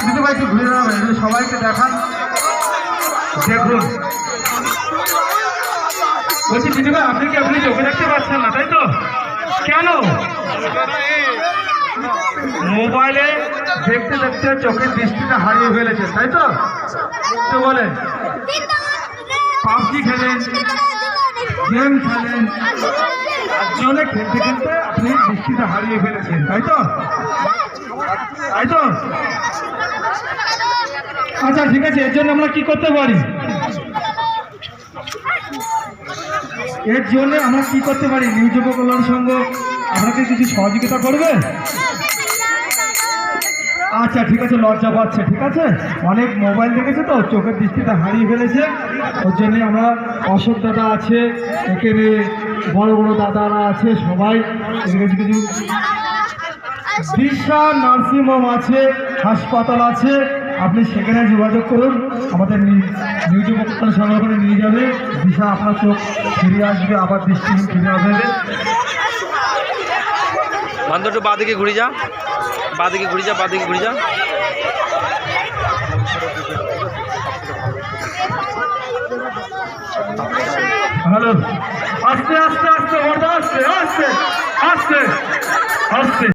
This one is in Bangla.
দিদি ভাই একটু ঘুরে দাঁড়াবেন সবাইকে দেখান। দেখুন। বলছি দিদি ভাই আপনি কি আপনি চোখে দেখতে পাচ্ছেন না তাই তো? কেন? মোবাইলে দেখতে দেখতে চোখের দৃষ্টিটা হারিয়ে ফেলেছেন তাই তো? তো বলেন পাবজি খেলেন গেম খেলেন। জলে খেলতে খেলতে আপনি দৃষ্টিটা হারিয়ে ফেলেছেন, তাই তো? তাই তো? আচ্ছা ঠিক আছে, এর জন্য আমরা কি করতে পারি? এর জন্য আমরা কি করতে পারি? নিউজ যুব কল্যাণ সংঘ আপনাকে কিছু সহযোগিতা করবে? আচ্ছা ঠিক আছে, লজ্জা পাচ্ছে, ঠিক আছে? অনেক মোবাইল দেখেছে তো, চোখের দৃষ্টিটা হারিয়ে ফেলেছে। ওর জন্য আমরা অশোক দাদা আছে এখানে বড় বড় দাদারা আছে সবাই। কাছে কিছু দিশা নার্সিং হোম আছে হাসপাতাল আছে। আপনি সেখানে যোগাযোগ করুন। আমাদের নিউজ উপকরণ সংরক্ষণে নিয়ে যাবে। দিশা আপনার চোখ ফিরে আসবে আবার দৃষ্টিহীন ফিরে আসবে। বান্ধব একটু বাদিকে ঘুরে যা। বাদিকে ঘুরে যা বাদিকে ঘুরে যা। হ্যালো। আস্তে আস্তে আস্তে আস্তে আস্তে।